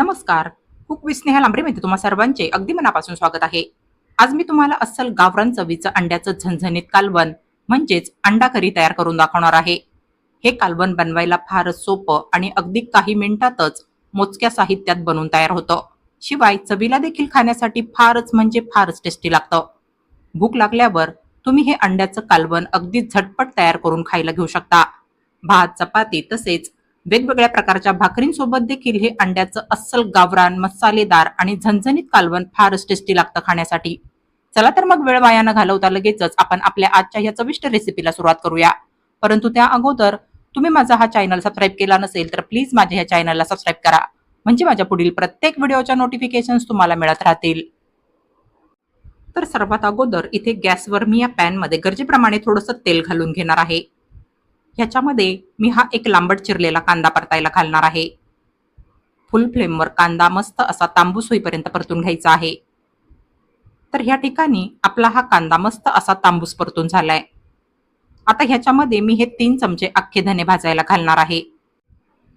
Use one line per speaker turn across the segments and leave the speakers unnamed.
नमस्कार. Cook with Sneha लांबरेमध्ये तुम्हा सर्वांचे अगदी मनापासून स्वागत आहे. आज मी तुम्हाला अस्सल गावरान चवीचं अंड्याचं झणझणीत कालवण म्हणजेच अंडा करी तयार करून दाखवणार आहे. हे कालवण बनवायला फारच सोपं आणि अगदी काही मिनिटातच मोजक्या साहित्यात बनवून तयार होतं. शिवाय चवीला देखील खाण्यासाठी फारच म्हणजे फारच टेस्टी लागतं. भूक लागल्यावर तुम्ही हे अंड्याचं कालवण अगदी झटपट तयार करून खायला घेऊ शकता. भात चपाती तसेच वेगवेगळ्या प्रकारच्या भाकरींसोबत देखील हे अंड्याचं अस्सल गावरान मसालेदार आणि झणझणीत कालवण फारच टेस्टी लागतं खाण्यासाठी. चला तर मग वेळ वाया न घालवता लगेचच आपण आपल्या आजच्या या चविष्ट रेसिपीला सुरुवात करूया. परंतु त्या अगोदर तुम्ही माझा हा चॅनल सबस्क्राईब केला नसेल तर प्लीज माझ्या ह्या चॅनलला सबस्क्राईब करा. म्हणजे माझ्या पुढील प्रत्येक व्हिडिओच्या नोटिफिकेशन्स तुम्हाला मिळत राहतील. तर सर्वात अगोदर इथे गॅसवर मी या पॅनमध्ये गरजेप्रमाणे थोडंसं तेल घालून घेणार आहे. ह्याच्यामध्ये मी हा एक लांबट चिरलेला कांदा परतायला घालणार आहे. फुल फ्लेमवर कांदा मस्त असा तांबूस होईपर्यंत परतून घ्यायचा आहे. तर ह्या ठिकाणी आपला हा कांदा मस्त असा तांबूस परतून झालाय. आता ह्याच्यामध्ये मी हे तीन चमचे अख्खे धने भाजायला घालणार आहे.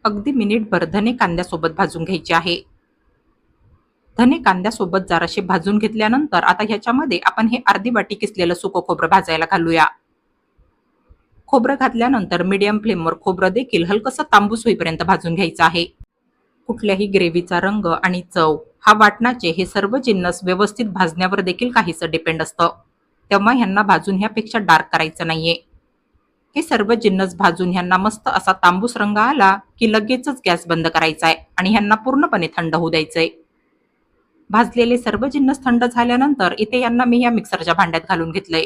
अगदी मिनिटभर धने कांद्यासोबत भाजून घ्यायचे आहे. धने कांद्यासोबत जराशे भाजून घेतल्यानंतर आता ह्याच्यामध्ये आपण हे अर्धी वाटी किसलेलं सुकं खोबरं भाजायला घालूया. खोबरं घातल्यानंतर मीडियम फ्लेमवर खोबरं देखील हलकसं तांबूस होईपर्यंत भाजून घ्यायचं आहे. कुठल्याही ग्रेव्हीचा रंग आणि चव हा वाटणाचे हे सर्व जिन्नस व्यवस्थित भाजण्यावर देखील काहीसं डिपेंड असतं. तेव्हा ह्यांना भाजून ह्यापेक्षा डार्क करायचं नाहीये. हे सर्व जिन्नस भाजून ह्यांना मस्त असा तांबूस रंग आला की लगेचच गॅस बंद करायचा आहे आणि ह्यांना पूर्णपणे थंड होऊ द्यायचंय. भाजलेले सर्व जिन्नस थंड झाल्यानंतर इथे यांना मी या मिक्सरच्या भांड्यात घालून घेतलंय.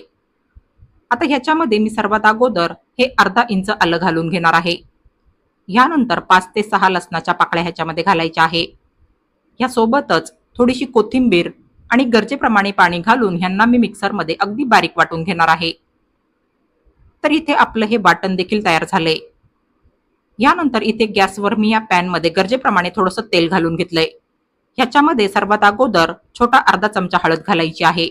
आता ह्याच्यामध्ये मी सर्वात अगोदर हे अर्धा इंच आलं घालून घेणार आहे. यानंतर पाच ते सहा लसणाच्या पाकळ्या ह्याच्यामध्ये घालायच्या आहे. यासोबतच थोडीशी कोथिंबीर आणि गरजेप्रमाणे पाणी घालून ह्यांना मी मिक्सरमध्ये अगदी बारीक वाटून घेणार आहे. तर इथे आपलं हे वाटण देखील तयार झाले यानंतर इथे गॅसवर मी या पॅनमध्ये गरजेप्रमाणे थोडंसं तेल घालून घेतलंय. ह्याच्यामध्ये सर्वात अगोदर छोटा अर्धा चमचा हळद घालायची आहे.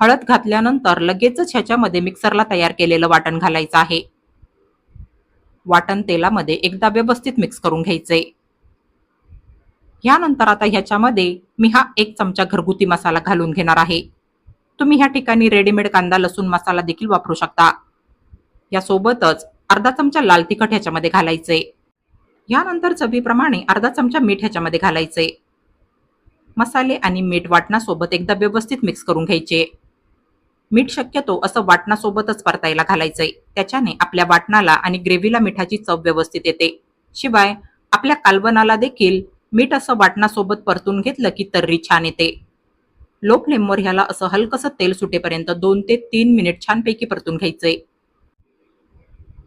हळद घातल्यानंतर लगेचच ह्याच्यामध्ये मिक्सरला तयार केलेलं वाटण घालायचं आहे. वाटण तेलामध्ये एकदा व्यवस्थित मिक्स करून घ्यायचे. ह्यानंतर आता ह्याच्यामध्ये मी हा एक चमचा घरगुती मसाला घालून घेणार आहे. तुम्ही ह्या ठिकाणी रेडीमेड कांदा लसूण मसाला देखील वापरू शकता. यासोबतच अर्धा चमचा लाल तिखट ह्याच्यामध्ये घालायचे. यानंतर चवीप्रमाणे अर्धा चमचा मीठ ह्याच्यामध्ये घालायचे. मसाले आणि मीठ वाटणासोबत एकदा व्यवस्थित मिक्स करून घ्यायचे. मीठ शक्यतो असं वाटणासोबतच परतायला घालायचंय. त्याच्याने आपल्या वाटणाला आणि ग्रेव्हीला मिठाची चव व्यवस्थित येते. शिवाय आपल्या कालवनाला देखील मीठ असं वाटणासोबत परतून घेतलं की तर्री छान येते. लो फ्लेमवर ह्याला असं हलकसं तेल सुटेपर्यंत दोन ते तीन मिनिट छानपैकी परतून घ्यायचंय.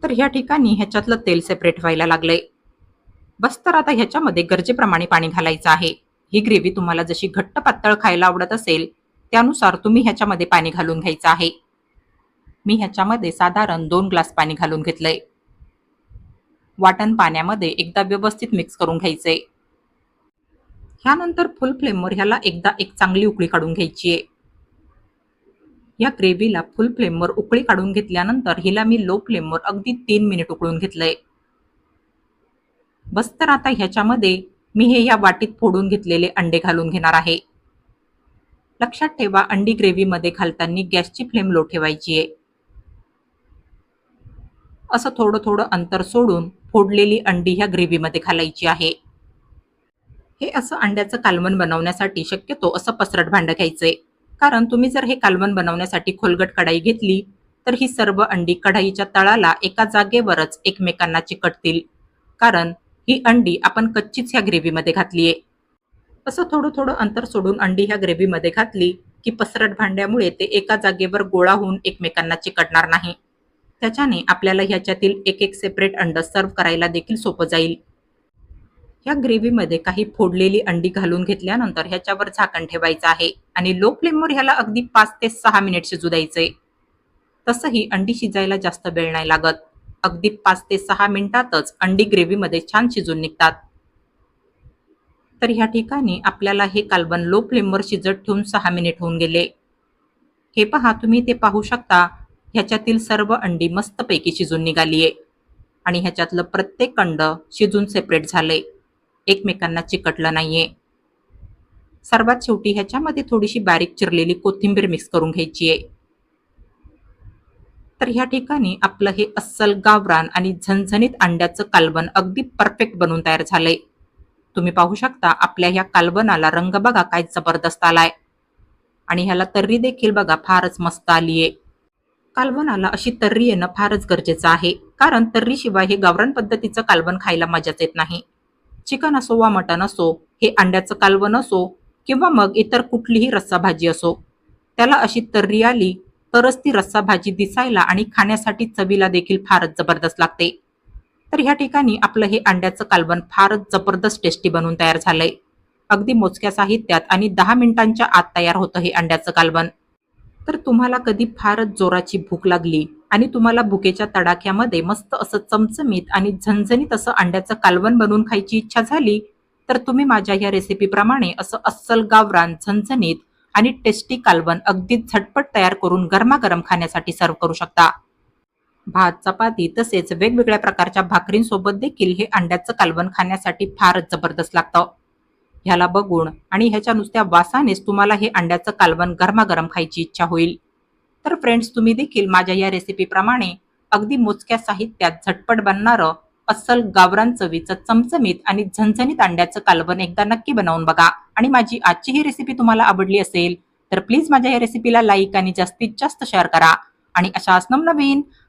तर ह्या ठिकाणी ह्याच्यातलं तेल सेपरेट व्हायला लागलंय. बस तर आता ह्याच्यामध्ये गरजेप्रमाणे पाणी घालायचं आहे. ही ग्रेव्ही तुम्हाला जशी घट्ट पातळ खायला आवडत असेल त्यानुसार तुम्ही ह्याच्यामध्ये पाणी घालून घ्यायचं आहे. मी ह्याच्यामध्ये साधारण दोन ग्लास पाणी घालून घेतलंय. वाटण पाण्यामध्ये एकदा व्यवस्थित मिक्स करून घ्यायचंय. ह्यानंतर फुल फ्लेमवर ह्याला एकदा एक चांगली उकळी काढून घ्यायची आहे. या ग्रेव्हीला फुल फ्लेमवर उकळी काढून घेतल्यानंतर हिला मी लो फ्लेमवर अगदी तीन मिनिट उकळून घेतलंय. बस तर आता ह्याच्यामध्ये मी हे या वाटीत फोडून घेतलेले अंडे घालून घेणार आहे. लक्षात ठेवा अंडी ग्रेव्हीमध्ये घालताना गॅसची फ्लेम लो ठेवायची आहे. असं थोडं थोडं अंतर सोडून फोडलेली अंडी ह्या ग्रेव्हीमध्ये घालायची आहे. हे असं अंड्याचं कालवण बनवण्यासाठी शक्यतो असं पसरट भांडं घ्यायचंय. कारण तुम्ही जर हे कालवण बनवण्यासाठी खोलगट कढाई घेतली तर ही सर्व अंडी कढाईच्या तळाला एका जागेवरच एकमेकांना चिकटतील. कारण ही अंडी आपण कच्चीच ह्या ग्रेव्हीमध्ये घातलीये. असं थोडं थोडं अंतर सोडून अंडी ह्या ग्रेव्हीमध्ये घातली की पसरट भांड्यामुळे ते एका जागेवर गोळा होऊन एकमेकांना चिकटणार नाही. त्याच्याने आपल्याला ह्याच्यातील एक एक सेपरेट अंड सर्व करायला देखील सोपं जाईल. ह्या ग्रेव्हीमध्ये काही फोडलेली अंडी घालून घेतल्यानंतर ह्याच्यावर झाकण ठेवायचं आहे आणि लो फ्लेमवर ह्याला अगदी पाच ते सहा मिनिट शिजू द्यायचंय तसंही अंडी शिजायला जास्त वेळ नाही लागत. अगदी पाच ते सहा मिनिटातच अंडी ग्रेव्हीमध्ये छान शिजून निघतात. तर ह्या ठिकाणी आपल्याला हे कालवण लो फ्लेमवर शिजत ठेवून सहा मिनिट होऊन गेले. हे पहा तुम्ही ते पाहू शकता. ह्याच्यातील सर्व अंडी मस्तपैकी शिजून निघाली आहे आणि ह्याच्यातलं प्रत्येक अंड शिजून सेपरेट झालंय. एकमेकांना चिकटलं नाहीये. सर्वात शेवटी ह्याच्यामध्ये थोडीशी बारीक चिरलेली कोथिंबीर मिक्स करून घ्यायची आहे तर ह्या ठिकाणी आपलं हे अस्सल गावरान आणि झणझणीत अंड्याचं कालवण अगदी परफेक्ट बनून तयार झालंय. तुम्ही पाहू शकता आपल्या ह्या कालवणाला रंग बघा काय जबरदस्त आलाय. आणि ह्याला तर्री देखील बघा फारच मस्त आलीये कालवणाला अशी तर्री येणं फारच गरजेचं आहे. कारण तर्रीशिवाय हे गावरान पद्धतीचं कालवण खायला मजाच येत नाही. चिकन असो वा मटण असो हे अंड्याचं कालवण असो किंवा मग इतर कुठलीही रस्सा भाजी असो त्याला अशी तर्री आली तरच ती रस्सा भाजी दिसायला आणि खाण्यासाठी चवीला देखील फारच जबरदस्त लागते. तर ह्या ठिकाणी आपलं हे अंड्याचं कालवण फारच जबरदस्त टेस्टी बनून तयार झालंय. अगदी मोजक्या साहित्यात आणि दहा मिनिटांच्या आत तयार होतं हे अंड्याचं कालवण. तर तुम्हाला कधी फारच जोराची भूक लागली आणि तुम्हाला भुकेच्या तडाख्यामध्ये मस्त असं चमचमीत आणि झणझणीत असं अंड्याचं कालवण बनवून खायची इच्छा झाली तर तुम्ही माझ्या या रेसिपीप्रमाणे असं अस्सल गावरान झणझणीत आणि टेस्टी कालवण अगदी झटपट तयार करून गरमागरम खाण्यासाठी सर्व करू शकता. भात चपाती तसेच वेगवेगळ्या प्रकारच्या भाकरींसोबत देखील हे अंड्याचं कालवण खाण्यासाठी फारच जबरदस्त लागतं. ह्याला बघून आणि ह्याच्या नुसत्या वासानेच तुम्हाला हे अंड्याचं कालवण गरमागरम खायची इच्छा होईल. तर फ्रेंड्स तुम्ही देखील माझ्या या रेसिपीप्रमाणे अगदी मोजक्या साहित्यात झटपट बनणारं अस्सल गावरान चवीचं चमचमीत आणि झणझणीत अंड्याचं कालवण एकदा नक्की बनवून बघा. आणि माझी आजची ही रेसिपी तुम्हाला आवडली असेल तर प्लीज माझ्या या रेसिपीला लाईक आणि जास्तीत जास्त शेअर करा. आणि अशाच नवनवीन